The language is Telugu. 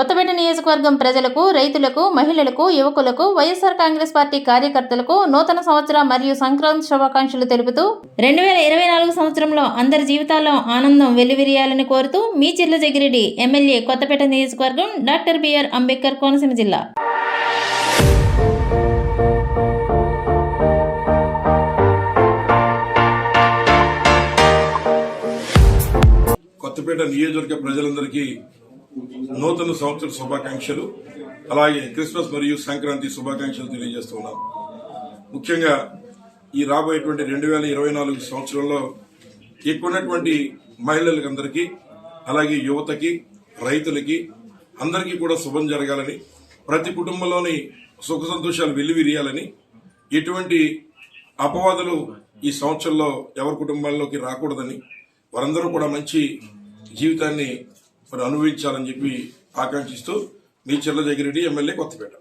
కొత్తపేట నియోజకవర్గం ప్రజలకు రైతులకు మహిళలకు యువకులకు వైఎస్ఆర్ కాంగ్రెస్ పార్టీ కార్యకర్తలకు నూతన సంవత్సర మరియు సంక్రాంతి శుభాకాంక్షలు తెలుపుతూ రెండు వేల ఇరవై నాలుగు సంవత్సరంలో అందరి జీవితాల్లో ఆనందం వెల్లివిరియాలని కోరుతూ మీ చిర్ల జగిరెడ్డి ఎమ్మెల్యే కొత్తపేట నియోజకవర్గం డాక్టర్ బిఆర్ అంబేద్కర్ కోనసీమ జిల్లా. కొత్తపేట నియోజకవర్గ ప్రజలందరికీ నూతన సంవత్సర శుభాకాంక్షలు. అలాగే క్రిస్మస్ మరియు సంక్రాంతి శుభాకాంక్షలు తెలియజేస్తున్నాం ముఖ్యంగా ఈ రాబోయేటువంటి రెండు వేల ఇరవై నాలుగు సంవత్సరంలో ఎక్కువన్నటువంటి మహిళలకందరికీ అలాగే యువతకి రైతులకి అందరికీ కూడా శుభం జరగాలని ప్రతి కుటుంబంలోని సుఖ సంతోషాలు వెల్లివిరియాలని ఎటువంటి అపవాదులు ఈ సంవత్సరంలో ఎవరి కుటుంబాల్లోకి రాకూడదని వారందరూ కూడా మంచి జీవితాన్ని మరి అనుభవించాలని చెప్పి ఆకాంక్షిస్తూ మీ చెల్ల జగిరెడ్డి ఎమ్మెల్యే కొత్తపేట.